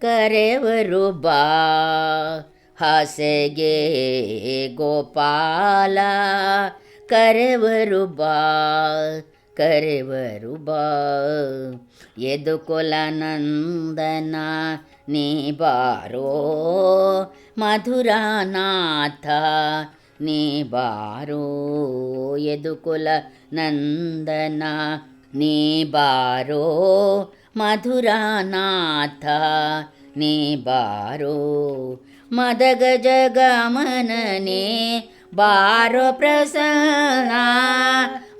ಕರೆವರು ಬಾ, ಹಾಸೆಗೆ ಗೋಪಾಲ. ಕರೆವರು ಬಾ ಕರೆವರು ಬಾ, ಎದುಕುಲ ನಂದನ ನೀ ಬಾರೋ. ಮಧುರಾನಾಥ ನೀ ಬಾರೋ, ಎದುಕುಲ ನಂದನ ನೀ ಬಾರೋ. ಮಧುರಾನಾಥ ನೀ ಬಾರೋ ಮದಗ ಜಗಮನನೆ ಬಾರೋ ಪ್ರಸನ್ನ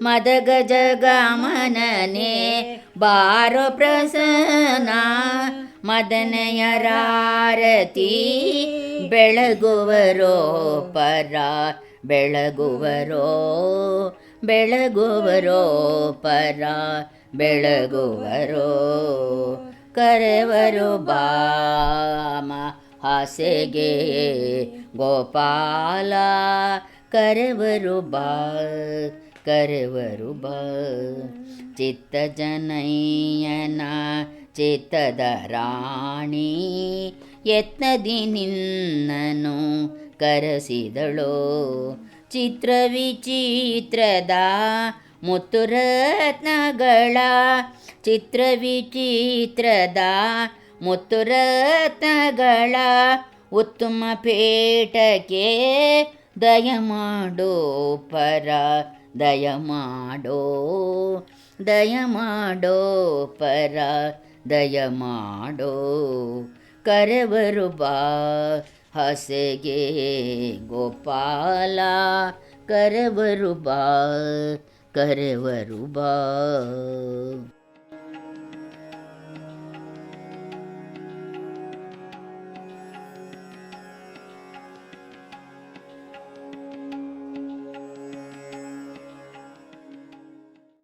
ಮದಗ ಜಗಮನನೆ ಬಾರೋ ಪ್ರಸನ್ನ ಮದನಯರಾರತಿ ಬೆಳಗುವರೋ ಪರ ಬೆಳಗುವರೋ ಬೆಳಗುವರೋ ಪರ ಬೆಳಗುವರೋ, ಕರೆವರು ಬಾಮ ಹಾಸೆಗೆ, ಗೋಪಾಲ ಕರೆವರು ಬಾ ಕರೆವರು ಬಾ. ಚಿತ್ತ ಜನಯ್ಯನ ಚಿತ್ತದ ರಾಣಿ, ಯತ್ನದಿ ನಿನ್ನನು ಕರೆಸಿದಳು. ಚಿತ್ರ ವಿಚಿತ್ರದ ಮುತ್ತುರತ್ನಗಳ ಚಿತ್ರ ವಿಚಿತ್ರದ ಮುತ್ತುರತ್ನಗಳ ಉತ್ತಮ ಪೇಟಕ್ಕೆ ದಯ ಮಾಡೋ ಪರ, ದಯ ಮಾಡೋ ದಯ ಮಾಡೋ ಪರ, ದಯ ಮಾಡೋ. ಕರೆವರು ಬಾ, ಹಸೆಗೆ ಗೋಪಾಲ, ಕರೆವರು ಬಾ ಕರೆವರು ಬಾ